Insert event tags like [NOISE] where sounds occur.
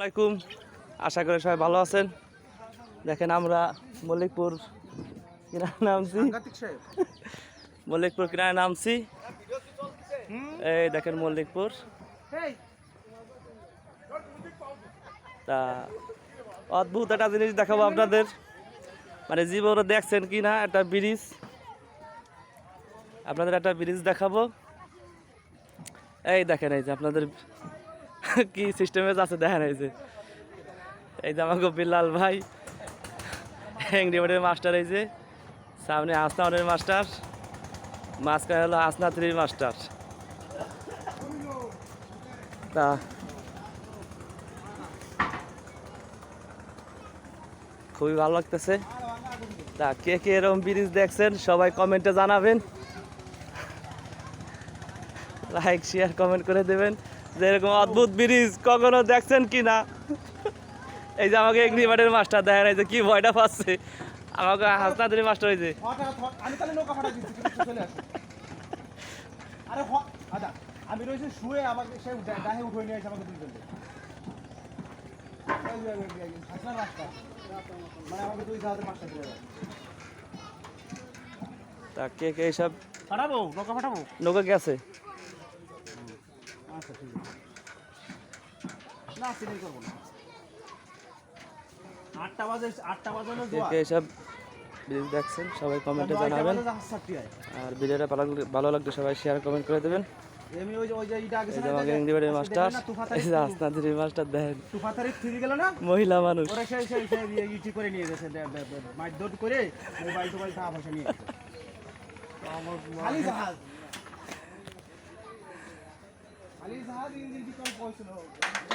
আলাইকুম। আশা করি সবাই ভালো আছেন। দেখেন আমরা মল্লিকপুর কিনারে নামছি। [LAUGHS] মল্লিকপুর কিনারে নামছি। এই দেখেন মল্লিকপুর। তা অদ্ভুত একটা জিনিস দেখাবো আপনাদের। মানে জীবনে দেখছেন কি না একটা ব্রিজ। আপনাদের একটা ব্রিজ দেখাবো। এই দেখেন এই যে আপনাদের কি সিস্টেমে আছে দেখেন এই যে। এই যে আমাকে বিল্লাল ভাই এংরিবাড়ির মাস্টার এই যে, সামনে আসনাওয়ানের মাস্টার, মাঝখানে হলো আসনাত্রির মাস্টার। তা। খুবই ভালো লাগতেছে। তা কে কে এরকম ব্রিজ দেখছেন, সবাই কমেন্টে জানাবেন। লাইক শেয়ার কমেন্ট করে দেবেন যে এরকম অদ্ভুত ব্রিজ কখনো দেখছেন কি না এই যে আমাকে এগ্রিবারের মাস্টার দেখেন এই যে কি ভয়টা পাচ্ছে। আমাকে হাসনাদের মাস্টার হয়েছে আমি রয়েছে শুয়ে আমাকে সে ডাহে উঠে নিয়ে আমাকে তা কে কে এইসব? ফাটাবো? নৌকা ফাটাবো? নৌকা গেছে আচ্ছা ঠিক আছে না চিনি করব না। আটটা বাজে আটটা বাজে হলো কে জোয়ার। কে এইসব ব্রিজ দেখছেন সবাই কমেন্টে জানাবেন। আর ভিডিওটা ভালো লাগলে ভালো লাগলে সবাই শেয়ার কমেন্ট করে দেবেন। মহিলা মানুষ। করে নিয়ে গেছে Ali Zahar individual person.